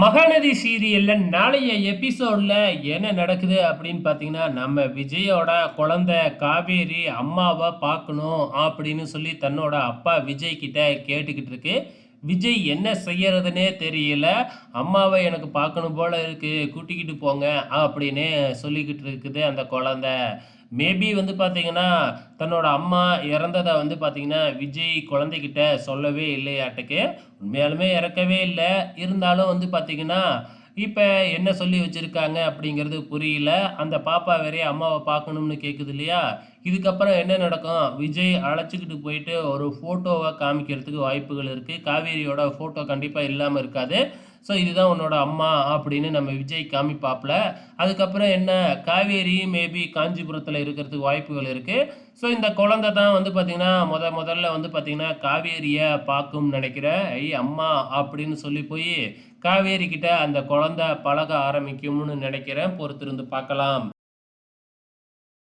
மகாநதி சீரியல்ல நாளைய எபிசோட்ல என்ன நடக்குது அப்படின்னு பார்த்தீங்கன்னா நம்ம விஜயோட குழந்தை காவேரி அம்மாவை பார்க்கணும் அப்படின்னு சொல்லி தன்னோட அப்பா விஜய் கிட்ட கேட்டுக்கிட்டு இருக்கு. விஜய் என்ன செய்யறதுனே தெரியல. அம்மாவை எனக்கு பார்க்கணும் போல இருக்கு. கூட்டிக்கிட்டு போங்க அப்படின்னு சொல்லிக்கிட்டு இருக்குது அந்த குழந்தை. மேபி வந்து பார்த்தீங்கன்னா தன்னோட அம்மா இறந்ததை வந்து பார்த்தீங்கன்னா விஜய் குழந்தைகிட்ட சொல்லவே இல்லையாட்டுக்கு உண்மையாலுமே இறக்கவே இல்லை. இருந்தாலும் வந்து பார்த்தீங்கன்னா இப்போ என்ன சொல்லி வச்சுருக்காங்க அப்படிங்கிறது புரியல. அந்த பாப்பா வேறே அம்மாவை பார்க்கணும்னு கேட்குது இல்லையா? இதுக்கப்புறம் என்ன நடக்கும்? விஜய் அழைச்சிக்கிட்டு போயிட்டு ஒரு ஃபோட்டோவை காமிக்கிறதுக்கு வாய்ப்புகள் இருக்குது காவேரியோட ஃபோட்டோ கண்டிப்பாக இல்லாமல் இருக்காது. ஸோ இதுதான் உன்னோட அம்மா அப்படின்னு நம்ம விஜய் காமிப்பாப்புல. அதுக்கப்புறம் என்ன? காவேரி மேபி காஞ்சிபுரத்தில் இருக்கிறதுக்கு வாய்ப்புகள் இருக்குது ஸோ இந்த குழந்தை தான் வந்து பார்த்திங்கன்னா முத முதல்ல வந்து பார்த்திங்கன்னா காவேரியை பார்க்கும்னு நினைக்கிறேன் ஐ அம்மா அப்படின்னு சொல்லி போய் காவேரி கிட்ட அந்த குழந்தை பழக ஆரம்பிக்கும்னு நினைக்கிறேன். பொறுத்திருந்து பார்க்கலாம்.